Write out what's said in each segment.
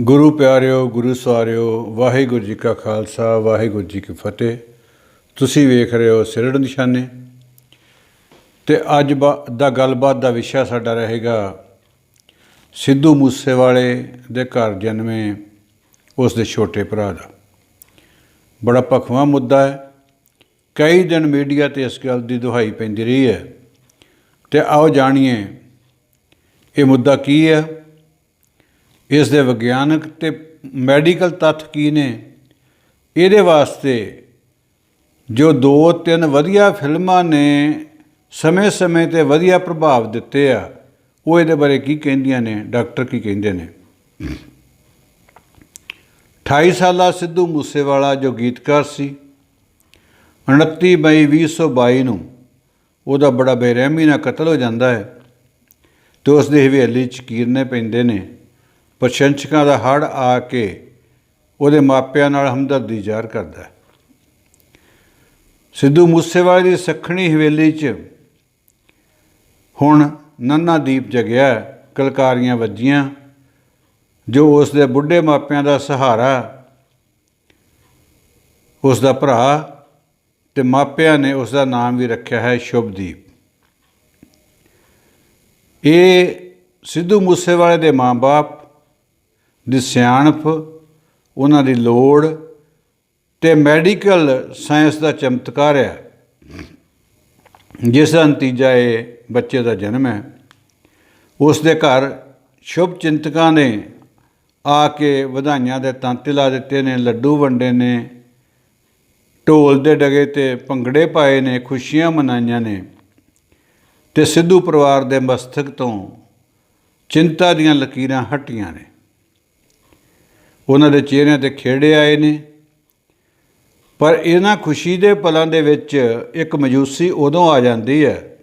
ਗੁਰੂ ਪਿਆਰਿਓ, ਗੁਰੂ ਸਵਾਰਿਓ ਵਾਹਿਗੁਰੂ ਜੀ ਕਾ ਖਾਲਸਾ, ਵਾਹਿਗੁਰੂ ਜੀ ਕੀ ਫਤਿਹ। ਤੁਸੀਂ ਵੇਖ ਰਹੇ ਹੋ ਸਿਰੜ ਨਿਸ਼ਾਨੇ। ਤੇ ਅੱਜ ਬਾ- ਦਾ ਗੱਲਬਾਤ ਦਾ ਵਿਸ਼ਾ ਸਾਡਾ ਰਹੇਗਾ ਸਿੱਧੂ ਮੂਸੇਵਾਲੇ ਦੇ ਘਰ ਜਨਮੇ ਉਸ ਦੇ ਛੋਟੇ ਭਰਾ ਦਾ। ਬੜਾ ਭਖਵਾ ਮੁੱਦਾ ਹੈ। ਕਈ ਦਿਨ ਮੀਡੀਆ ਤੇ ਇਸ ਗੱਲ ਦੀ ਦੁਹਾਈ ਪੈਂਦੀ ਰਹੀ ਹੈ। ਤੇ ਆਓ ਜਾਣੀਏ, ਇਹ ਮੁੱਦਾ ਕੀ ਹੈ? ਇਸ ਦੇ ਵਿਗਿਆਨਕ ਤੇ ਮੈਡੀਕਲ ਤੱਥ ਕੀ ਨੇ? ਇਹਦੇ ਵਾਸਤੇ ਜੋ ਦੋ ਤਿੰਨ ਵਧੀਆ ਫਿਲਮਾਂ ਨੇ, ਸਮੇਂ-ਸਮੇਂ ਤੇ ਵਧੀਆ ਪ੍ਰਭਾਵ ਦਿੱਤੇ ਆ, ਉਹ ਇਹਦੇ ਬਾਰੇ ਕੀ ਕਹਿੰਦੀਆਂ ਨੇ? ਡਾਕਟਰ ਕੀ ਕਹਿੰਦੇ ਨੇ? 28 ਸਾਲਾ ਸਿੱਧੂ ਮੂਸੇਵਾਲਾ ਜੋ ਗੀਤਕਾਰ ਸੀ 29 ਮਈ 2022 ਨੂੰ ਉਹਦਾ ਬੜਾ ਬੇਰਹਿਮੀ ਨਾਲ ਕਤਲ ਹੋ ਜਾਂਦਾ ਹੈ ਤੇ ਉਸ ਦੀ ਹਵੇਲੀ 'ਚ ਕੀਰਨੇ ਪੈਂਦੇ ਨੇ। ਪ੍ਰਸ਼ੰਸਕਾਂ ਦਾ ਹੜ ਆ ਕੇ ਉਹਦੇ ਮਾਪਿਆਂ ਨਾਲ ਹਮਦਰਦੀ ਜ਼ਾਹਰ ਕਰਦਾ ਹੈ। ਸਿੱਧੂ ਮੂਸੇਵਾਲੇ ਦੀ ਸਖਣੀ ਹਵੇਲੀ 'ਚ ਹੁਣ ਨੰਨਾ ਦੀਪ ਜਗਿਆ ਕਲਕਾਰੀਆਂ ਵੱਜੀਆਂ, ਜੋ ਉਸ ਦੇ ਬੁੱਢੇ ਮਾਪਿਆਂ ਦਾ ਸਹਾਰਾ, ਉਸ ਦਾ ਭਰਾ ਤੇ ਮਾਪਿਆਂ ਨੇ ਉਸ ਦਾ ਨਾਮ ਵੀ ਰੱਖਿਆ ਹੈ ਸ਼ੁਭਦੀਪ। ਇਹ ਸਿੱਧੂ ਮੂਸੇਵਾਲੇ ਦੇ ਮਾਂ-ਬਾਪ ਦੀ ਸਿਆਣਪ, ਉਹਨਾਂ ਦੀ ਲੋੜ ਤੇ ਮੈਡੀਕਲ ਸਾਇੰਸ ਦਾ ਚਮਤਕਾਰ ਹੈ। ਜਿਸ ਦਾ ਨਤੀਜਾ ਇਹ ਬੱਚੇ ਦਾ ਜਨਮ ਹੈ। ਉਸ ਦੇ ਘਰ ਸ਼ੁਭ ਚਿੰਤਕਾਂ ਨੇ ਆ ਕੇ ਵਧਾਈਆਂ ਦੇ ਤਾਂਤੇ ਲਾ ਦਿੱਤੇ ਨੇ, ਲੱਡੂ ਵੰਡੇ ਨੇ, ਢੋਲ ਦੇ ਡਗੇ ਤੇ ਭੰਗੜੇ ਪਾਏ ਨੇ, ਖੁਸ਼ੀਆਂ ਮਨਾਈਆਂ ਨੇ ਤੇ ਸਿੱਧੂ ਪਰਿਵਾਰ ਦੇ ਮਸਤਕ ਤੋਂ ਚਿੰਤਾ ਦੀਆਂ ਲਕੀਰਾਂ ਹਟੀਆਂ ਨੇ। ਉਹਨਾਂ ਦੇ ਚਿਹਰਿਆਂ ਤੇ ਖੇੜੇ ਆਏ ਨੇ। ਪਰ ਇਹਨਾਂ ਖੁਸ਼ੀ ਦੇ ਪਲਾਂ ਦੇ ਵਿੱਚ ਇੱਕ ਮਯੂਸੀ ਉਦੋਂ ਆ ਜਾਂਦੀ ਹੈ,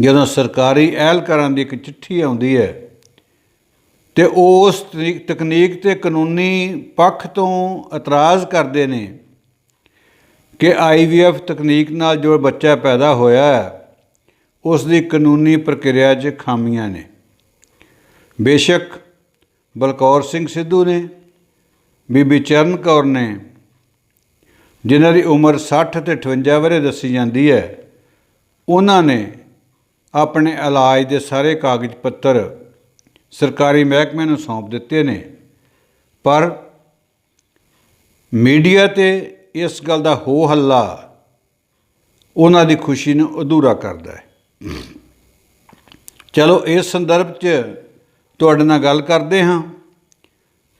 ਜਦੋਂ ਸਰਕਾਰੀ ਅਹਿਲਕਾਰਾਂ ਦੀ ਇੱਕ ਚਿੱਠੀ ਆਉਂਦੀ ਹੈ ਤੇ ਉਸ ਤਰੀ- ਤਕਨੀਕ ਤੇ ਕਾਨੂੰਨੀ ਪੱਖ ਤੋਂ ਇਤਰਾਜ਼ ਕਰਦੇ ਨੇ ਕਿ ਆਈਵੀਐਫ ਤਕਨੀਕ ਨਾਲ ਜੋ ਬੱਚਾ ਪੈਦਾ ਹੋਇਆ ਹੈ, ਉਸ ਦੀ ਕਾਨੂੰਨੀ ਪ੍ਰਕਿਰਿਆ 'ਚ ਖਾਮੀਆਂ ਨੇ। ਬੇਸ਼ੱਕ ਬਲਕੌਰ ਸਿੰਘ ਸਿੱਧੂ ਨੇ, ਬੀਬੀ ਚਰਨ ਕੌਰ ਨੇ, ਜਿਨ੍ਹਾਂ ਦੀ ਉਮਰ 60 ਤੇ 58 ਵਰੇ ਦੱਸੀ ਜਾਂਦੀ ਹੈ, ਉਹਨਾਂ ਨੇ ਆਪਣੇ ਇਲਾਜ ਦੇ ਸਾਰੇ ਕਾਗਜ਼ ਪੱਤਰ ਸਰਕਾਰੀ ਮਹਿਕਮੇ ਨੂੰ ਸੌਂਪ ਦਿੱਤੇ ਨੇ। ਪਰ ਮੀਡੀਆ ਤੇ ਇਸ ਗੱਲ ਦਾ ਹੋ ਹੱਲਾ ਉਹਨਾਂ ਦੀ ਖੁਸ਼ੀ ਨੂੰ ਅਧੂਰਾ ਕਰਦਾ ਹੈ। ਚਲੋ, ਇਸ ਸੰਦਰਭ 'ਚ ਤੁਹਾਡੇ ਨਾਲ ਗੱਲ ਕਰਦੇ ਹਾਂ।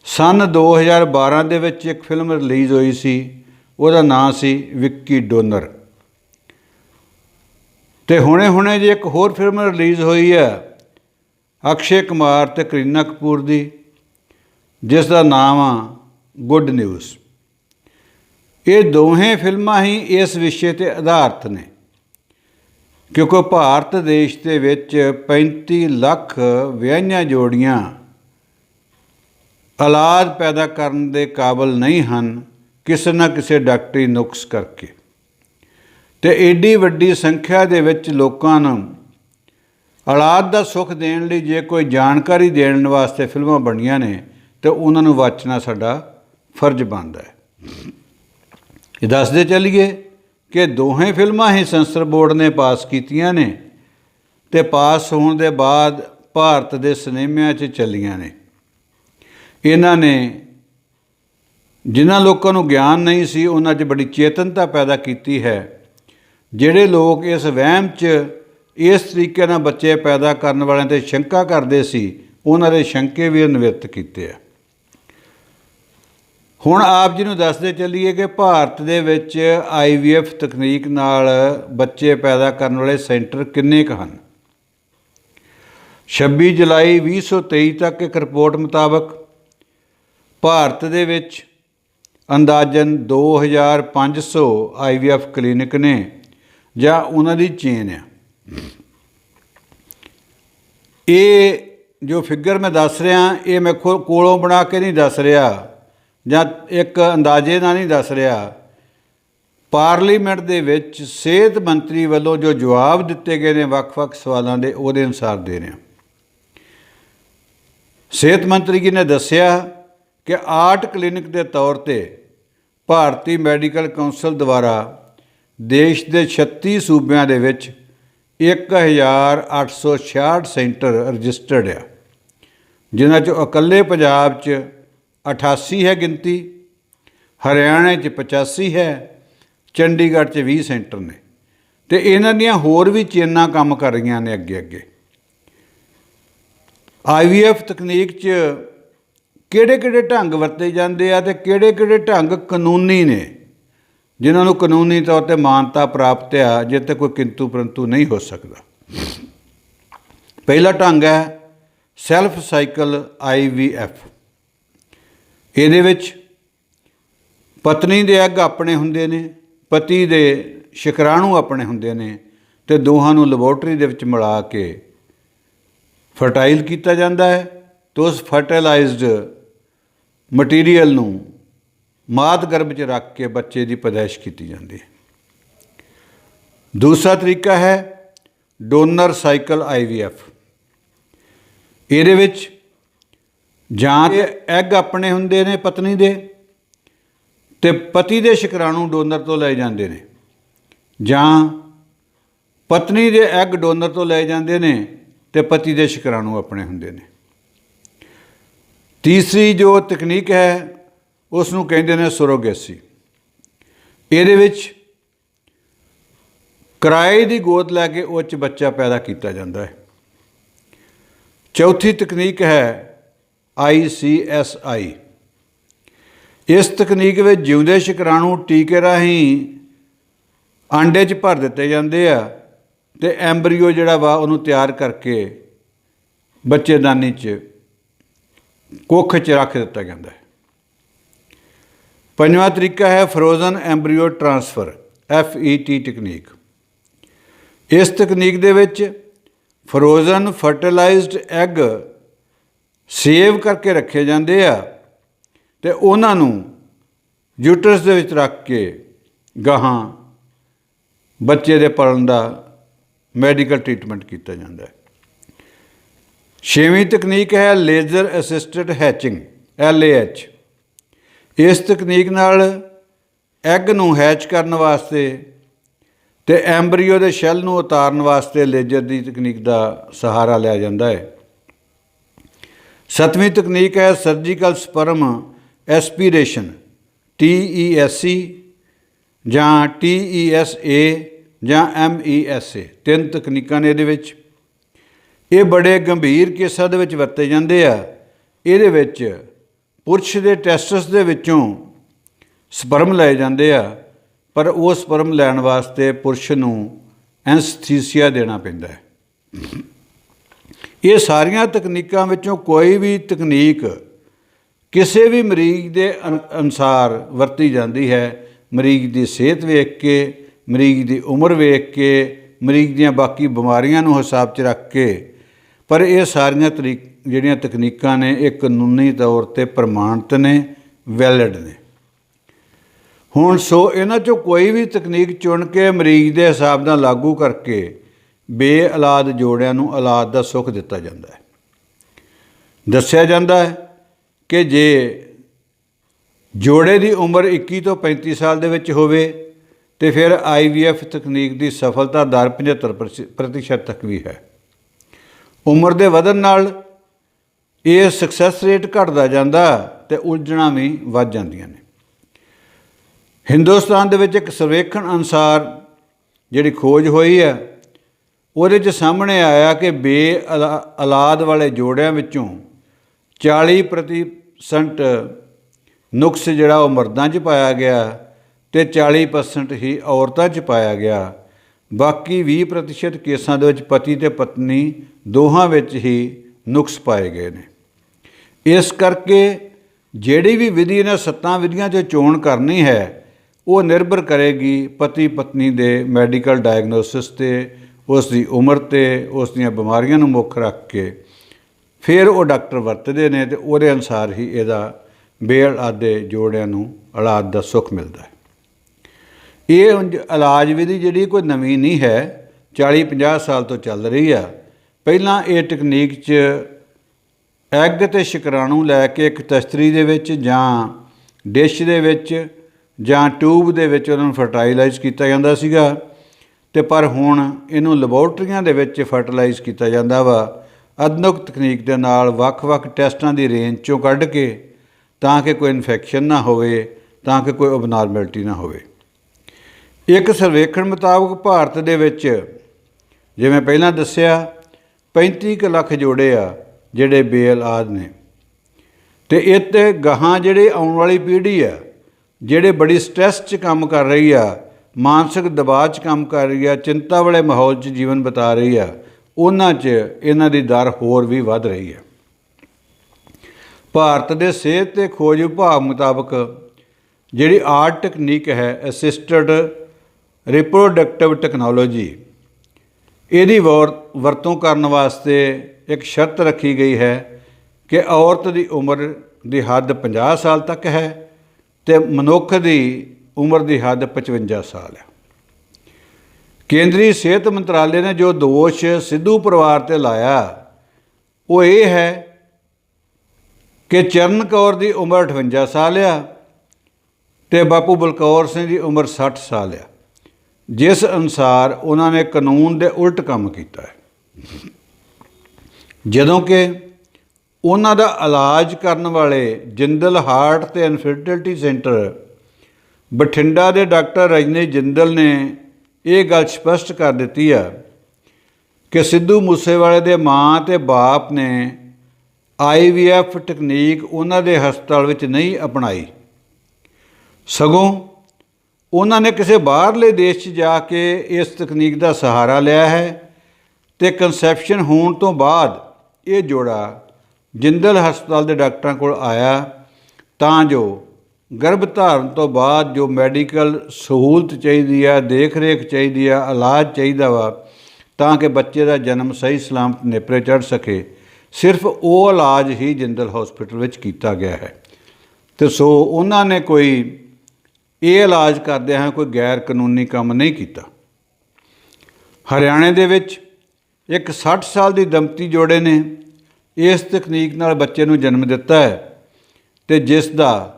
ਸਨ 2012 ਦੇ ਵਿੱਚ ਇੱਕ ਫਿਲਮ ਰਿਲੀਜ਼ ਹੋਈ ਸੀ। ਉਹਦਾ ਨਾਂ ਸੀ ਵਿੱਕੀ ਡੋਨਰ। ਤੇ ਹੁਣੇ-ਹੁਣੇ ਜੇ ਇੱਕ ਹੋਰ ਫਿਲਮ ਰਿਲੀਜ਼ ਹੋਈ ਹੈ, ਅਕਸ਼ੇ ਕੁਮਾਰ ਤੇ ਕਰੀਨਾ ਕਪੂਰ ਦੀ ਜਿਸ ਦਾ ਨਾਮ ਆ ਗੁੱਡ ਨਿਊਜ਼ ਇਹ ਦੋਹੇ ਫਿਲਮਾਂ ਹੀ ਇਸ ਵਿਸ਼ੇ ਤੇ ਆਧਾਰਿਤ ਨੇ। ਕਿਉਂਕਿ ਭਾਰਤ ਦੇਸ਼ ਦੇ ਵਿੱਚ 35 ਲੱਖ ਵਿਆਹੀਆਂ ਜੋੜੀਆਂ ਔਲਾਦ ਪੈਦਾ ਕਰਨ ਦੇ ਕਾਬਲ ਨਹੀਂ ਹਨ, ਕਿਸੇ ਨਾ ਕਿਸੇ ਡਾਕਟਰੀ ਨੁਕਸ ਕਰਕੇ। ਤੇ ਏਡੀ ਵੱਡੀ ਸੰਖਿਆ ਦੇ ਵਿੱਚ ਲੋਕਾਂ ਨੂੰ ਔਲਾਦ ਦਾ ਸੁੱਖ ਦੇਣ ਲਈ ਜੇ ਕੋਈ ਜਾਣਕਾਰੀ ਦੇਣ ਵਾਸਤੇ ਫਿਲਮਾਂ ਬਣੀਆਂ ਨੇ, ਤੇ ਉਹਨਾਂ ਨੂੰ ਵਾਚਣਾ ਸਾਡਾ ਫਰਜ਼ ਬਣਦਾ ਹੈ। ਇਹ ਦੱਸਦੇ ਚੱਲੀਏ। ਕਿ ਦੋਹੇ ਫਿਲਮਾਂ ਹੀ ਸੈਂਸਰ ਬੋਰਡ ਨੇ ਪਾਸ ਕੀਤੀਆਂ ਨੇ ਤੇ ਪਾਸ ਹੋਣ ਦੇ ਬਾਅਦ ਭਾਰਤ ਦੇ ਸਿਨੇਮਿਆਂ 'ਚ ਚੱਲੀਆਂ ਨੇ। ਇਹਨਾਂ ਨੇ ਜਿਨ੍ਹਾਂ ਲੋਕਾਂ ਨੂੰ ਗਿਆਨ ਨਹੀਂ ਸੀ, ਉਹਨਾਂ 'ਚ ਬੜੀ ਚੇਤਨਤਾ ਪੈਦਾ ਕੀਤੀ ਹੈ। ਜਿਹੜੇ ਲੋਕ ਇਸ ਵਹਿਮ 'ਚ ਇਸ ਤਰੀਕੇ ਨਾਲ ਬੱਚੇ ਪੈਦਾ ਕਰਨ ਵਾਲਿਆਂ ਤੇ ਸ਼ੰਕਾ ਕਰਦੇ ਸੀ, ਉਹਨਾਂ ਦੇ ਸ਼ੰਕੇ ਵੀ ਨਿਵਰਤ ਕੀਤੇ ਆ। ਹੁਣ ਆਪ ਜੀ ਨੂੰ ਦੱਸਦੇ ਚੱਲੀਏ ਕਿ ਭਾਰਤ ਦੇ ਵਿੱਚ ਆਈਵੀਐਫ ਤਕਨੀਕ ਨਾਲ ਬੱਚੇ ਪੈਦਾ ਕਰਨ ਵਾਲੇ ਸੈਂਟਰ ਕਿੰਨੇ ਕੁ ਹਨ? 26 ਜੁਲਾਈ 2023 ਤੱਕ ਇੱਕ ਰਿਪੋਰਟ ਮੁਤਾਬਕ ਭਾਰਤ ਦੇ ਵਿੱਚ ਅੰਦਾਜ਼ਨ 2500 ਆਈਵੀਐਫ ਕਲੀਨਿਕ ਨੇ ਜਾਂ ਉਹਨਾਂ ਦੀ ਚੇਨ ਆ। ਇਹ ਜੋ ਫਿਗਰ ਮੈਂ ਦੱਸ ਰਿਹਾ, ਇਹ ਮੈਂ ਖੋ- ਕੋਲੋਂ ਬਣਾ ਕੇ ਨਹੀਂ ਦੱਸ ਰਿਹਾ। ਜਾਂ ਇੱਕ ਅੰਦਾਜ਼ੇ ਨਾਲ ਨਹੀਂ ਦੱਸ ਰਿਹਾ, ਪਾਰਲੀਮੈਂਟ ਦੇ ਵਿੱਚ ਸਿਹਤ ਮੰਤਰੀ ਵੱਲੋਂ ਜੋ ਜਵਾਬ ਦਿੱਤੇ ਗਏ ਨੇ ਵੱਖ-ਵੱਖ ਸਵਾਲਾਂ ਦੇ, ਉਹਦੇ ਅਨੁਸਾਰ ਦੇ ਰਿਹਾ ਸਿਹਤ ਮੰਤਰੀ ਜੀ ਨੇ ਦੱਸਿਆ ਕਿ ਆਰਟ ਕਲੀਨਿਕ ਦੇ ਤੌਰ ਤੇ ਭਾਰਤੀ ਮੈਡੀਕਲ ਕੌਂਸਲ ਦੁਆਰਾ ਦੇਸ਼ ਦੇ 36 ਸੂਬਿਆਂ ਦੇ ਵਿੱਚ 1866 ਸੈਂਟਰ ਰਜਿਸਟਰਡ ਆ, ਜਿਨ੍ਹਾਂ ਚੋਂ ਇਕੱਲੇ ਪੰਜਾਬ 'ਚ 88 ਹੈ ਗਿਣਤੀ, ਹਰਿਆਣਾ 'ਚ 85 ਹੈ, ਚੰਡੀਗੜ੍ਹ 'ਚ 20 ਸੈਂਟਰ ਨੇ। ਤੇ ਇਹਨਾਂ ਦੀਆਂ ਹੋਰ ਵੀ ਚੇਨਾਂ ਕੰਮ ਕਰ ਰਹੀਆਂ ਨੇ ਅੱਗੇ ਅੱਗੇ। ਆਈਵੀਐਫ ਤਕਨੀਕ 'ਚ ਕਿਹੜੇ-ਕਿਹੜੇ ਢੰਗ ਵਰਤੇ ਜਾਂਦੇ ਆ ਤੇ ਕਿਹੜੇ-ਕਿਹੜੇ ਢੰਗ ਕਾਨੂੰਨੀ ਨੇ, ਜਿਨ੍ਹਾਂ ਨੂੰ ਕਾਨੂੰਨੀ ਤੌਰ ਤੇ ਮਾਨਤਾ ਪ੍ਰਾਪਤ ਆ ਜਿੱਤੇ ਕੋਈ ਕਿੰਤੂ ਪਰੰਤੂ ਨਹੀਂ ਹੋ ਸਕਦਾ। ਪਹਿਲਾ ਢੰਗ ਹੈ ਸੈਲਫ ਸਾਈਕਲ ਆਈਵੀਐਫ ਇਹਦੇ ਵਿੱਚ ਪਤਨੀ ਦੇ ਅੱਗ ਆਪਣੇ ਹੁੰਦੇ ਨੇ, ਪਤੀ ਦੇ ਸ਼ਿਕਰਾਣੂ ਆਪਣੇ ਹੁੰਦੇ ਨੇ ਤੇ ਦੋਹਾਂ ਨੂੰ ਲੈਬੋਰਟਰੀ ਦੇ ਵਿੱਚ ਮਿਲਾ ਕੇ ਫਰਟਾਈਲ ਕੀਤਾ ਜਾਂਦਾ ਹੈ ਤੇ ਉਸ ਫਰਟੀਲਾਈਜ਼ਡ ਮਟੀਰੀਅਲ ਨੂੰ ਮਾਤ ਗਰਭ 'ਚ ਰੱਖ ਕੇ ਬੱਚੇ ਦੀ ਪੈਦਾਇਸ਼ ਕੀਤੀ ਜਾਂਦੀ ਹੈ। ਦੂਸਰਾ ਤਰੀਕਾ ਹੈ ਡੋਨਰ ਸਾਈਕਲ ਆਈਵੀਐਫ ਇਹਦੇ ਵਿੱਚ ਜਾਂ ਤੇ ਐਗ ਆਪਣੇ ਹੁੰਦੇ ਨੇ ਪਤਨੀ ਦੇ ਤੇ ਪਤੀ ਦੇ ਸ਼ੁਕਰਾਣੂ ਡੋਨਰ ਤੋਂ ਲਏ ਜਾਂਦੇ ਨੇ। ਜਾਂ ਪਤਨੀ ਦੇ ਐਗ ਡੋਨਰ ਤੋਂ ਲਏ ਜਾਂਦੇ ਨੇ ਤੇ ਪਤੀ ਦੇ ਸ਼ੁਕਰਾਣੂ ਆਪਣੇ ਹੁੰਦੇ ਨੇ। ਤੀਸਰੀ ਜੋ ਤਕਨੀਕ ਹੈ ਉਸ ਨੂੰ ਕਹਿੰਦੇ ਨੇ ਸਰੋਗੇਸੀ ਇਹਦੇ ਵਿੱਚ ਕਿਰਾਏ ਦੀ ਗੋਦ ਲੈ ਕੇ ਉਹ 'ਚ ਬੱਚਾ ਪੈਦਾ ਕੀਤਾ ਜਾਂਦਾ ਹੈ। ਚੌਥੀ ਤਕਨੀਕ ਹੈ ICSI ਇਸ ਤਕਨੀਕ ਵਿੱਚ ਜਿਉਂਦੇ ਸ਼ੁਕਰਾਣੂ ਟੀਕੇ ਰਾਹੀਂ ਆਂਡੇ 'ਚ ਭਰ ਦਿੱਤੇ ਜਾਂਦੇ ਆ ਤੇ ਐਮਬਰੀਓ ਜਿਹੜਾ ਵਾ ਉਹਨੂੰ ਤਿਆਰ ਕਰਕੇ ਬੱਚੇਦਾਨੀ 'ਚ ਕੁੱਖ 'ਚ ਰੱਖ ਦਿੱਤਾ ਜਾਂਦਾ ਹੈ। ਪੰਜਵਾਂ ਤਰੀਕਾ ਹੈ frozen embryo transfer FET technique ਇਸ ਤਕਨੀਕ ਦੇ ਵਿੱਚ ਫਰੋਜ਼ਨ ਫਰਟੀਲਾਈਜ਼ਡ ਐਗ ਸੇਵ ਕਰਕੇ ਰੱਖੇ ਜਾਂਦੇ ਆ ਤੇ ਉਹਨਾਂ ਨੂੰ ਯੂਟਰਸ ਦੇ ਵਿੱਚ ਰੱਖ ਕੇ ਗਾਹਾਂ ਬੱਚੇ ਦੇ ਪਲਣ ਦਾ ਮੈਡੀਕਲ ਟ੍ਰੀਟਮੈਂਟ ਕੀਤਾ ਜਾਂਦਾ ਹੈ। ਛੇਵੀਂ ਤਕਨੀਕ ਹੈ ਲੇਜ਼ਰ ਅਸਿਸਟਡ ਹੈਚਿੰਗ LAH ਇਸ ਤਕਨੀਕ ਨਾਲ ਐਗ ਨੂੰ ਹੈਚ ਕਰਨ ਵਾਸਤੇ ਤੇ ਐਮਬਰੀਓ ਦੇ ਸ਼ੈਲ ਨੂੰ ਉਤਾਰਨ ਵਾਸਤੇ ਲੇਜ਼ਰ ਦੀ ਤਕਨੀਕ ਦਾ ਸਹਾਰਾ ਲਿਆ ਜਾਂਦਾ ਹੈ। ਸੱਤਵੀਂ ਤਕਨੀਕ ਹੈ ਸਰਜੀਕਲ ਸਪਰਮ ਐਸਪੀਰੇਸ਼ਨ TESC ਜਾਂ TESA ਜਾਂ MESA ਤਿੰਨ ਤਕਨੀਕਾਂ ਨੇ ਇਹਦੇ ਵਿੱਚ। ਇਹ ਬੜੇ ਗੰਭੀਰ ਕੇਸਾਂ ਦੇ ਵਿੱਚ ਵਰਤੇ ਜਾਂਦੇ ਆ। ਇਹਦੇ ਵਿੱਚ ਪੁਰਸ਼ ਦੇ ਟੈਸਟਸ ਦੇ ਵਿੱਚੋਂ ਸਪਰਮ ਲਏ ਜਾਂਦੇ ਆ, ਪਰ ਉਹ ਸਪਰਮ ਲੈਣ ਵਾਸਤੇ ਪੁਰਸ਼ ਨੂੰ ਐਨਸਥੀਸੀਆ ਦੇਣਾ ਪੈਂਦਾ ਹੈ। ਇਹ ਸਾਰੀਆਂ ਤਕਨੀਕਾਂ ਵਿੱਚੋਂ ਕੋਈ ਵੀ ਤਕਨੀਕ ਕਿਸੇ ਵੀ ਮਰੀਜ਼ ਦੇ ਅਨ- ਅਨੁਸਾਰ ਵਰਤੀ ਜਾਂਦੀ ਹੈ। ਮਰੀਜ਼ ਦੀ ਸਿਹਤ ਵੇਖ ਕੇ, ਮਰੀਜ਼ ਦੀ ਉਮਰ ਵੇਖ ਕੇ, ਮਰੀਜ਼ ਦੀਆਂ ਬਾਕੀ ਬਿਮਾਰੀਆਂ ਨੂੰ ਹਿਸਾਬ 'ਚ ਰੱਖ ਕੇ। ਪਰ ਇਹ ਸਾਰੀਆਂ ਤਰੀਕ, ਜਿਹੜੀਆਂ ਤਕਨੀਕਾਂ ਨੇ, ਇਹ ਕਾਨੂੰਨੀ ਤੌਰ ਤੇ ਪ੍ਰਮਾਣਿਤ ਨੇ, ਵੈਲਿਡ ਨੇ। ਹੁਣ ਸੋ ਇਹਨਾਂ ਚੋਂ ਕੋਈ ਵੀ ਤਕਨੀਕ ਚੁਣ ਕੇ ਮਰੀਜ਼ ਦੇ ਹਿਸਾਬ ਨਾਲ ਲਾਗੂ ਕਰਕੇ ਬੇਔਲਾਦ ਜੋੜਿਆਂ ਨੂੰ ਔਲਾਦ ਦਾ ਸੁੱਖ ਦਿੱਤਾ ਜਾਂਦਾ ਹੈ। ਦੱਸਿਆ ਜਾਂਦਾ ਹੈ ਕਿ ਜੇ ਜੋੜੇ ਦੀ ਉਮਰ 21 ਤੋਂ 35 ਸਾਲ ਦੇ ਵਿੱਚ ਹੋਵੇ, ਤੇ ਫਿਰ ਆਈਵੀਐਫ ਤਕਨੀਕ ਦੀ ਸਫਲਤਾ ਦਰ 75% ਪ੍ਰਤੀਸ਼ਤ ਤੱਕ ਵੀ ਹੈ। ਉਮਰ ਦੇ ਵਧਣ ਨਾਲ ਇਹ ਸਕਸੈਸ ਰੇਟ ਘਟਦਾ ਜਾਂਦਾ ਤੇ ਉਲਝਣਾਂ ਵੀ ਵੱਧ ਜਾਂਦੀਆਂ ਨੇ। ਹਿੰਦੁਸਤਾਨ ਦੇ ਵਿੱਚ ਇੱਕ ਸਰਵੇਖਣ ਅਨੁਸਾਰ ਜਿਹੜੀ ਖੋਜ ਹੋਈ ਹੈ ਉਹਦੇ 'ਚ ਸਾਹਮਣੇ ਆਇਆ ਕਿ ਬੇ ਔਲਾ- ਔਲਾਦ ਵਾਲੇ ਜੋੜਿਆਂ ਵਿੱਚੋਂ 40% ਨੁਕਸ ਜਿਹੜਾ ਉਹ ਮਰਦਾਂ 'ਚ ਪਾਇਆ ਗਿਆ ਤੇ 40% ਹੀ ਔਰਤਾਂ 'ਚ ਪਾਇਆ ਗਿਆ। ਬਾਕੀ 20% ਕੇਸਾਂ ਦੇ ਵਿੱਚ ਪਤੀ ਤੇ ਪਤਨੀ ਦੋਹਾਂ ਵਿੱਚ ਹੀ ਨੁਕਸ ਪਾਏ ਗਏ ਨੇ। ਇਸ ਕਰਕੇ ਜਿਹੜੀ ਵੀ ਵਿਧੀ ਨੇ ਸੱਤਾਂ ਵਿਧੀਆਂ 'ਚੋਂ ਚੋਣ ਕਰਨੀ ਹੈ, ਉਹ ਨਿਰਭਰ ਕਰੇਗੀ ਪਤੀ ਪਤਨੀ ਦੇ ਮੈਡੀਕਲ ਡਾਇਗਨੋਸਿਸ ਤੇ ਉਸ ਦੀ ਉਮਰ ਤੇ ਉਸ ਦੀਆਂ ਬਿਮਾਰੀਆਂ ਨੂੰ ਮੁੱਖ ਰੱਖ ਕੇ ਫਿਰ ਉਹ ਡਾਕਟਰ ਵਰਤਦੇ ਨੇ ਤੇ ਉਹਦੇ ਅਨੁਸਾਰ ਹੀ ਇਹਦਾ ਬੇਔਲਾਦੇ ਜੋੜਿਆਂ ਨੂੰ ਔਲਾਦ ਦਾ ਸੁੱਖ ਮਿਲਦਾ ਹੈ। ਇਹ ਉਂਝ ਇਲਾਜ ਵਿਧੀ ਜਿਹੜੀ ਕੋਈ ਨਵੀਂ ਨਹੀਂ ਹੈ 40 50 ਸਾਲ ਤੋਂ ਚੱਲ ਰਹੀ ਆ। ਪਹਿਲਾਂ ਇਹ ਟੈਕਨੀਕ 'ਚ ਐਗ ਤੇ ਸ਼ੁਕਰਾਣੂ ਲੈ ਕੇ ਇੱਕ ਤਸਤਰੀ ਦੇ ਵਿੱਚ ਜਾਂ ਡਿਸ਼ ਦੇ ਵਿੱਚ ਜਾਂ ਟਿਊਬ ਦੇ ਵਿੱਚ ਉਹਨਾਂ ਨੂੰ ਫਰਟਾਈਲਾਈਜ਼ ਕੀਤਾ ਜਾਂਦਾ ਸੀਗਾ। ਤੇ ਪਰ ਹੁਣ ਇਹਨੂੰ ਲੈਬੋਰਟਰੀਆਂ ਦੇ ਵਿੱਚ ਫਰਟੀਲਾਈਜ਼ ਕੀਤਾ ਜਾਂਦਾ ਵਾ। ਆਧੁਨਿਕ ਤਕਨੀਕ ਦੇ ਨਾਲ ਵੱਖ-ਵੱਖ ਟੈਸਟਾਂ ਦੀ ਰੇਂਜ ਚੋਂ ਕੱਢ ਕੇ ਤਾਂ ਕਿ ਕੋਈ ਇਨਫੈਕਸ਼ਨ ਨਾ ਹੋਵੇ, ਤਾਂ ਕਿ ਕੋਈ ਅਬਨਾਰਮੈਲਿਟੀ ਨਾ ਹੋਵੇ। ਇੱਕ ਸਰਵੇਖਣ ਮੁਤਾਬਕ ਭਾਰਤ ਦੇ ਵਿੱਚ, ਜਿਵੇਂ ਪਹਿਲਾਂ ਦੱਸਿਆ 35 ਕੁ ਲੱਖ ਜੋੜੇ ਆ ਜਿਹੜੇ ਬੇਔਲਾਦ ਨੇ। ਤੇ ਇਹ ਤੇ ਗਾਹਾਂ ਜਿਹੜੇ ਆਉਣ ਵਾਲੀ ਪੀੜ੍ਹੀ ਆ, ਜਿਹੜੇ ਬੜੀ ਸਟ੍ਰੈਸ 'ਚ ਕੰਮ ਕਰ ਰਹੀ ਆ ਮਾਨਸਿਕ ਦਬਾਅ 'ਚ ਕੰਮ ਕਰ ਰਹੀ ਆ, ਚਿੰਤਾ ਵਾਲੇ ਮਾਹੌਲ 'ਚ ਜੀਵਨ ਬਿਤਾ ਰਹੀ ਆ, ਉਹਨਾਂ 'ਚ ਇਹਨਾਂ ਦੀ ਦਰ ਹੋਰ ਵੀ ਵੱਧ ਰਹੀ ਹੈ ਭਾਰਤ ਦੇ ਸਿਹਤ ਤੇ ਖੋਜ ਵਿਭਾਗ ਮੁਤਾਬਕ ਜਿਹੜੀ ਆਰਟ ਟੈਕਨੀਕ ਹੈ ਅਸਿਸਟਡ ਰਿਪਰੋਡਕਟਿਵ ਟੈਕਨੋਲੋਜੀ ਇਹਦੀ ਵਰ- ਵਰਤੋਂ ਕਰਨ ਵਾਸਤੇ ਇੱਕ ਸ਼ਰਤ ਰੱਖੀ ਗਈ ਹੈ ਕਿ ਔਰਤ ਦੀ ਉਮਰ ਦੀ ਹੱਦ 50 ਸਾਲ ਤੱਕ ਹੈ ਤੇ ਮਨੁੱਖ ਦੀ ਉਮਰ ਦੀ ਹੱਦ 55 ਸਾਲ ਹੈ। ਕੇਂਦਰੀ ਸਿਹਤ ਮੰਤਰਾਲੇ ਨੇ ਜੋ ਦੋਸ਼ ਸਿੱਧੂ ਪਰਿਵਾਰ ਤੇ ਲਾਇਆ, ਉਹ ਇਹ ਹੈ ਕਿ ਚਰਨ ਕੌਰ ਦੀ ਉਮਰ 58 ਸਾਲ ਆ ਤੇ ਬਾਪੂ ਬਲਕੌਰ ਸਿੰਘ ਦੀ ਉਮਰ 60 ਸਾਲ ਆ। ਜਿਸ ਅਨੁਸਾਰ ਉਹਨਾਂ ਨੇ ਕਾਨੂੰਨ ਦੇ ਉਲਟ ਕੰਮ ਕੀਤਾ ਹੈ। ਜਦੋਂ ਕਿ ਉਹਨਾਂ ਦਾ ਇਲਾਜ ਕਰਨ ਵਾਲੇ ਜਿੰਦਲ ਹਾਰਟ ਤੇ ਇਨਫਰਟਿਲਿਟੀ ਸੈਂਟਰ ਬਠਿੰਡਾ ਦੇ ਡਾਕਟਰ ਰਜਨੀ ਜਿੰਦਲ ਨੇ ਇਹ ਗੱਲ ਸਪਸ਼ਟ ਕਰ ਦਿੱਤੀ ਆ ਕਿ ਸਿੱਧੂ ਮੂਸੇਵਾਲੇ ਦੇ ਮਾਂ ਤੇ ਬਾਪ ਨੇ ਆਈਵੀਐਫ ਟੈਕਨੀਕ ਉਹਨਾਂ ਦੇ ਹਸਪਤਾਲ ਵਿੱਚ ਨਹੀਂ ਅਪਣਾਈ। ਸਗੋਂ ਉਹਨਾਂ ਨੇ ਕਿਸੇ ਬਾਹਰਲੇ ਦੇਸ਼ 'ਚ ਜਾ ਕੇ ਇਸ ਤਕਨੀਕ ਦਾ ਸਹਾਰਾ ਲਿਆ ਹੈ ਤੇ ਕਨਸੈਪਸ਼ਨ ਹੋਣ ਤੋਂ ਬਾਅਦ ਇਹ ਜੋੜਾ ਜਿੰਦਲ ਹਸਪਤਾਲ ਦੇ ਡਾਕਟਰਾਂ ਕੋਲ ਆਇਆ ਤਾਂ ਜੋ ਗਰਭ ਧਾਰਨ ਤੋਂ ਬਾਅਦ ਜੋ ਮੈਡੀਕਲ ਸਹੂਲਤ ਚਾਹੀਦੀ ਆ ਦੇਖ ਰੇਖ ਚਾਹੀਦੀ ਆ, ਇਲਾਜ ਚਾਹੀਦਾ ਵਾ, ਤਾਂ ਕਿ ਬੱਚੇ ਦਾ ਜਨਮ ਸਹੀ ਸਲਾਮਤ ਨੇਪਰੇ ਚੜ ਸਕੇ। ਸਿਰਫ ਉਹ ਇਲਾਜ ਹੀ ਜਿੰਦਲ ਹਸਪੀਟਲ ਵਿੱਚ ਕੀਤਾ ਗਿਆ ਹੈ। ਤੇ ਸੋ ਉਹਨਾਂ ਨੇ ਕੋਈ ਇਹ ਇਲਾਜ ਕਰਦੇ ਹਾਂ ਕੋਈ ਗੈਰ ਕਾਨੂੰਨੀ ਕੰਮ ਨਹੀਂ ਕੀਤਾ। ਹਰਿਆਣੇ ਦੇ ਵਿੱਚ ਇੱਕ 60 ਸਾਲ ਦੀ ਦੰਪਤੀ ਜੋੜੇ ਨੇ। ਇਸ ਤਕਨੀਕ ਨਾਲ ਬੱਚੇ ਨੂੰ ਜਨਮ ਦਿੱਤਾ ਹੈ ਤੇ ਜਿਸ ਦਾ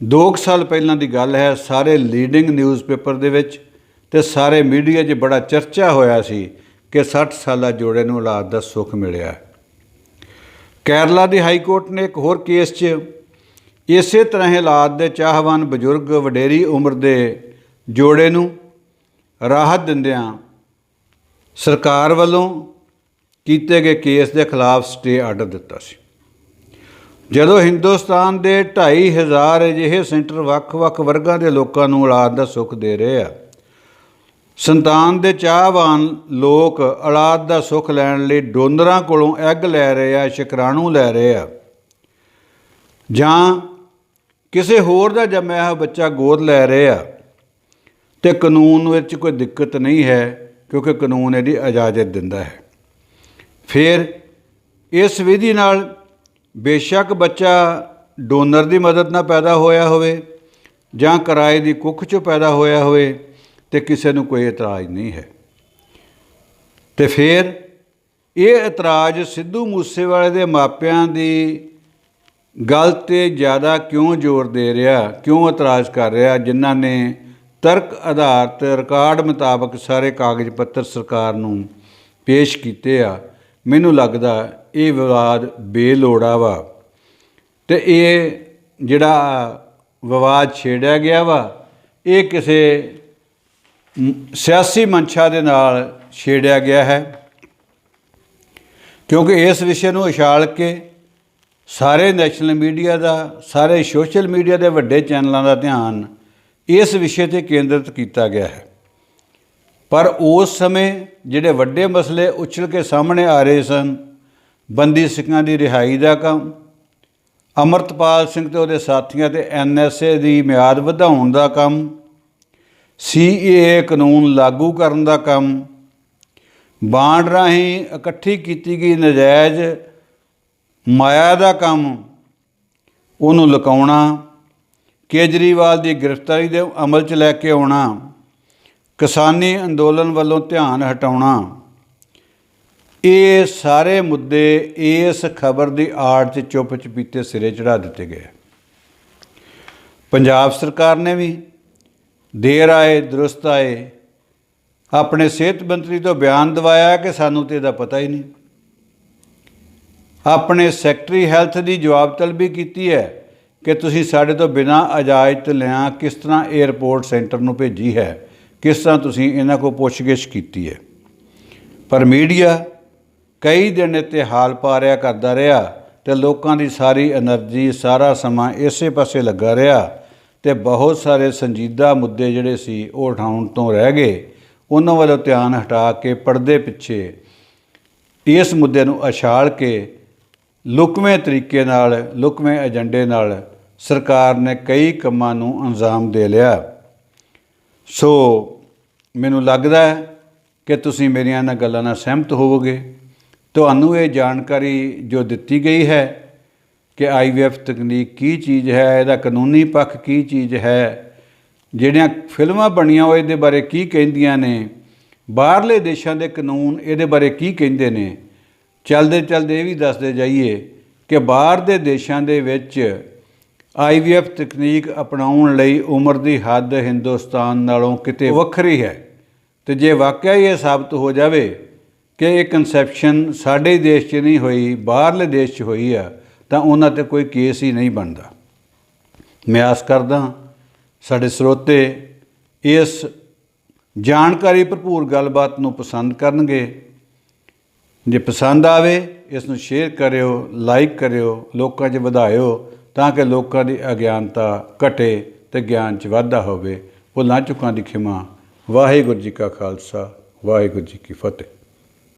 2 ਸਾਲ ਪਹਿਲਾਂ ਦੀ ਗੱਲ ਹੈ, ਸਾਰੇ ਲੀਡਿੰਗ ਨਿਊਜ਼ਪੇਪਰ ਦੇ ਵਿੱਚ ਤੇ ਸਾਰੇ ਮੀਡੀਆ 'ਚ ਬੜਾ ਚਰਚਾ ਹੋਇਆ ਸੀ ਕਿ 60 ਸਾਲਾ ਜੋੜੇ ਨੂੰ ਔਲਾਦ ਦਾ ਸੁੱਖ ਮਿਲਿਆ। ਕੇਰਲਾ ਦੀ ਹਾਈ ਕੋਰਟ ਨੇ ਇੱਕ ਹੋਰ ਕੇਸ 'ਚ ਇਸੇ ਤਰ੍ਹਾਂ ਹੀ ਔਲਾਦ ਦੇ ਚਾਹਵਾਨ ਬਜ਼ੁਰਗ ਵਡੇਰੀ ਉਮਰ ਦੇ ਜੋੜੇ ਨੂੰ ਰਾਹਤ ਦਿੰਦਿਆਂ ਸਰਕਾਰ ਵੱਲੋਂ ਕੀਤੇ ਗਏ ਕੇਸ ਦੇ ਖਿਲਾਫ ਸਟੇ ਆਰਡਰ ਦਿੱਤਾ ਸੀ। ਜਦੋਂ ਹਿੰਦੁਸਤਾਨ ਦੇ 2500 ਅਜਿਹੇ ਸੈਂਟਰ ਵੱਖ-ਵੱਖ ਵਰਗਾਂ ਦੇ ਲੋਕਾਂ ਨੂੰ ਔਲਾਦ ਦਾ ਸੁੱਖ ਦੇ ਰਹੇ ਆ, ਸੰਤਾਨ ਦੇ ਚਾਹਵਾਨ ਲੋਕ ਔਲਾਦ ਦਾ ਸੁੱਖ ਲੈਣ ਲਈ ਡੋਨਰਾਂ ਕੋਲੋਂ ਐਗ ਲੈ ਰਹੇ ਆ, ਸ਼ੁਕਰਾਣੂ ਲੈ ਰਹੇ ਆ। ਜਾਂ ਕਿਸੇ ਹੋਰ ਦਾ ਜੰਮਿਆ ਹੋਇਆ ਬੱਚਾ ਗੋਦ ਲੈ ਰਹੇ ਆ, ਤੇ ਕਾਨੂੰਨ ਵਿੱਚ ਕੋਈ ਦਿੱਕਤ ਨਹੀਂ ਹੈ, ਕਿਉਂਕਿ ਕਾਨੂੰਨ ਇਹਦੀ ਇਜਾਜ਼ਤ ਦਿੰਦਾ ਹੈ। ਫਿਰ ਇਸ ਵਿਧੀ ਨਾਲ ਬੇਸ਼ੱਕ ਬੱਚਾ ਡੋਨਰ ਦੀ ਮਦਦ ਨਾਲ ਪੈਦਾ ਹੋਇਆ ਹੋਵੇ ਜਾਂ ਕਿਰਾਏ ਦੀ ਕੁੱਖ 'ਚੋਂ ਪੈਦਾ ਹੋਇਆ ਹੋਵੇ ਤੇ ਕਿਸੇ ਨੂੰ ਕੋਈ ਇਤਰਾਜ਼ ਨਹੀਂ ਹੈ। ਤੇ ਫਿਰ ਇਹ ਇਤਰਾਜ਼ ਸਿੱਧੂ ਮੂਸੇਵਾਲੇ ਦੇ ਮਾਪਿਆਂ ਦੀ ਗੱਲ ਤੇ ਜ਼ਿਆਦਾ ਕਿਉਂ ਜ਼ੋਰ ਦੇ ਰਿਹਾ, ਕਿਉਂ ਇਤਰਾਜ਼ ਕਰ ਰਿਹਾ, ਜਿਨ੍ਹਾਂ ਨੇ ਤਰਕ ਆਧਾਰਿਤ ਰਿਕਾਰਡ ਮੁਤਾਬਕ ਸਾਰੇ ਕਾਗਜ਼ ਪੱਤਰ ਸਰਕਾਰ ਨੂੰ ਪੇਸ਼ ਕੀਤੇ ਆ, ਮੈਨੂੰ ਲੱਗਦਾ ਇਹ ਵਿਵਾਦ ਬੇਲੋੜਾ ਵਾ। ਤੇ ਇਹ ਜਿਹੜਾ ਵਿਵਾਦ ਛੇੜਿਆ ਗਿਆ ਵਾ, ਇਹ ਕਿਸੇ ਸਿਆਸੀ ਮਨਸ਼ਾ ਦੇ ਨਾਲ ਛੇੜਿਆ ਗਿਆ ਹੈ। ਕਿਉਂਕਿ ਇਸ ਵਿਸ਼ੇ ਨੂੰ ਉਛਾਲ ਕੇ ਸਾਰੇ ਨੈਸ਼ਨਲ ਮੀਡੀਆ ਦਾ, ਸਾਰੇ ਸੋਸ਼ਲ ਮੀਡੀਆ ਦੇ ਵੱਡੇ ਚੈਨਲਾਂ ਦਾ ਧਿਆਨ ਇਸ ਵਿਸ਼ੇ ਤੇ ਕੇਂਦਰਿਤ ਕੀਤਾ ਗਿਆ ਹੈ। ਪਰ ਉਸ ਸਮੇਂ ਜਿਹੜੇ ਵੱਡੇ ਮਸਲੇ ਉਛਲ ਕੇ ਸਾਹਮਣੇ ਆ ਰਹੇ ਸਨ ਬੰਦੀ ਸਿੱਖਾਂ ਦੀ ਰਿਹਾਈ ਦਾ ਕੰਮ, ਅਮਰਤਪਾਲ ਸਿੰਘ ਤੇ ਉਹਦੇ ਸਾਥੀਆਂ ਤੇ ਐਨਐਸਏ ਦੀ ਮਿਆਦ ਵਧਾਉਣ ਦਾ ਕੰਮ ਸੀਏਏ ਕਾਨੂੰਨ ਲਾਗੂ ਕਰਨ ਦਾ ਕੰਮ ਬਾਂਡ ਰਾਹੀਂ ਇਕੱਠੀ ਕੀਤੀ ਗਈ ਨਜਾਇਜ਼ ਮਾਇਆ ਦਾ ਕੰਮ, ਉਹਨੂੰ ਲੁਕਾਉਣਾ, ਕੇਜਰੀਵਾਲ ਦੀ ਗ੍ਰਿਫਤਾਰੀ ਦੇ ਅਮਲ 'ਚ ਲੈ ਕੇ ਆਉਣਾ, ਕਿਸਾਨੀ ਅੰਦੋਲਨ ਵੱਲੋਂ ਧਿਆਨ ਹਟਾਉਣਾ। ਇਹ ਸਾਰੇ ਮੁੱਦੇ ਇਸ ਖਬਰ ਦੀ ਆੜ 'ਚ ਚੁੱਪ ਚਪੀਤੇ ਸਿਰੇ ਚੜਾ ਦਿੱਤੇ ਗਏ। ਪੰਜਾਬ ਸਰਕਾਰ ਨੇ ਵੀ ਦੇਰ ਆਏ, ਦਰੁਸਤ ਆਏ, ਆਪਣੇ ਸਿਹਤ ਮੰਤਰੀ ਤੋਂ ਬਿਆਨ ਦਵਾਇਆ ਕਿ ਸਾਨੂੰ ਤੇ ਇਹਦਾ ਪਤਾ ਹੀ ਨਹੀਂ। ਆਪਣੇ ਸੈਕਟਰੀ ਹੈਲਥ ਦੀ ਜਵਾਬ ਤਲਬੀ ਕੀਤੀ ਹੈ ਕਿ ਤੁਸੀਂ ਸਾਡੇ ਤੋਂ ਬਿਨਾਂ ਇਜਾਜ਼ਤ ਲਿਆਂ ਕਿਸ ਤਰ੍ਹਾਂ 에ਅਰਪੋਰਟ ਸੈਂਟਰ ਨੂੰ ਭੇਜੀ ਹੈ, ਕਿਸ ਤਰ੍ਹਾਂ ਤੁਸੀਂ ਇਹਨਾਂ ਕੋਲ ਪੁੱਛਗਿੱਛ ਕੀਤੀ ਹੈ। ਪਰ ਮੀਡੀਆ ਕਈ ਦਿਨ ਇੱਥੇ ਹਾਲ ਪਾ ਪਾਰਿਆ ਕਰਦਾ ਰਿਹਾ ਤੇ ਲੋਕਾਂ ਦੀ ਸਾਰੀ એનર્ਜੀ, ਸਾਰਾ ਸਮਾਂ ਇਸੇ ਪਾਸੇ ਲੱਗਾ ਰਿਹਾ ਤੇ ਬਹੁਤ ਸਾਰੇ ਸੰਜੀਦਾ ਮੁੱਦੇ ਜਿਹੜੇ ਸੀ ਉਹ ਉਠਾਉਣ ਤੋਂ ਰਹਿ ਗਏ। ਉਹਨਾਂ ਵੱਲੋਂ ਧਿਆਨ ਹਟਾ ਕੇ ਪਰਦੇ ਪਿੱਛੇ ਇਸ ਮੁੱਦੇ ਨੂੰ ਅਛਾਲ ਕੇ ਲੁਕਵੇਂ ਤਰੀਕੇ ਨਾਲ, ਲੁਕਵੇਂ ਏਜੰਡੇ ਨਾਲ ਸਰਕਾਰ ਨੇ ਕਈ ਕੰਮਾਂ ਨੂੰ ਅੰਜਾਮ ਦੇ ਲਿਆ। ਸੋ ਮੈਨੂੰ ਲੱਗਦਾ ਹੈ ਕਿ ਤੁਸੀਂ ਮੇਰੀਆਂ ਇਹਨਾਂ ਗੱਲਾਂ ਨਾਲ ਸਹਿਮਤ ਹੋਵੋਗੇ। ਤੁਹਾਨੂੰ ਇਹ ਜਾਣਕਾਰੀ ਜੋ ਦਿੱਤੀ ਗਈ ਹੈ ਕਿ ਆਈਵੀਐਫ ਤਕਨੀਕ ਕੀ ਚੀਜ਼ ਹੈ, ਇਹਦਾ ਕਾਨੂੰਨੀ ਪੱਖ ਕੀ ਚੀਜ਼ ਹੈ, ਜਿਹੜੀਆਂ ਫਿਲਮਾਂ ਬਣੀਆਂ ਉਹ ਇਹਦੇ ਬਾਰੇ ਕੀ ਕਹਿੰਦੀਆਂ ਨੇ, ਬਾਹਰਲੇ ਦੇਸ਼ਾਂ ਦੇ ਕਾਨੂੰਨ ਇਹਦੇ ਬਾਰੇ ਕੀ ਕਹਿੰਦੇ ਨੇ, ਚਲਦੇ ਚਲਦੇ ਇਹ ਵੀ ਦੱਸਦੇ ਜਾਈਏ ਕਿ ਬਾਹਰ ਦੇ ਦੇਸ਼ਾਂ ਦੇ ਵਿੱਚ ਆਈਵੀਐਫ ਤਕਨੀਕ ਅਪਣਾਉਣ ਲਈ ਉਮਰ ਦੀ ਹੱਦ ਹਿੰਦੁਸਤਾਨ ਨਾਲੋਂ ਕਿਤੇ ਵੱਖਰੀ ਹੈ ਤੇ ਜੇ ਵਾਕਿਆ ਹੀ ਇਹ ਸਾਬਤ ਹੋ ਜਾਵੇ ਕਿ ਇਹ ਕਨਸੈਪਸ਼ਨ ਸਾਡੇ ਦੇਸ਼ 'ਚ ਨਹੀਂ ਹੋਈ, ਬਾਹਰਲੇ ਦੇਸ਼ 'ਚ ਹੋਈ ਆ, ਤਾਂ ਉਹਨਾਂ ਤੇ ਕੋਈ ਕੇਸ ਹੀ ਨਹੀਂ ਬਣਦਾ। ਮੈਂ ਆਸ ਕਰਦਾ ਸਾਡੇ ਸਰੋਤੇ ਇਸ ਜਾਣਕਾਰੀ ਭਰਪੂਰ ਗੱਲਬਾਤ ਨੂੰ ਪਸੰਦ ਕਰਨਗੇ। ਜੇ ਪਸੰਦ ਆਵੇ, ਇਸ ਨੂੰ ਸ਼ੇਅਰ ਕਰਿਓ ਲਾਈਕ ਕਰਿਓ, ਲੋਕਾਂ 'ਚ ਵਧਾਇਓ, ਤਾਂ ਕਿ ਲੋਕਾਂ ਦੀ ਅਗਿਆਨਤਾ ਘਟੇ ਤੇ ਗਿਆਨ 'ਚ ਵਾਧਾ ਹੋਵੇ। ਭੁੱਲਾਂ ਚੁੱਕਾਂ ਦੀ ਖਿਮਾ। ਵਾਹਿਗੁਰੂ ਜੀ ਕਾ ਖਾਲਸਾ, ਵਾਹਿਗੁਰੂ ਜੀ ਕੀ ਫਤਿਹ।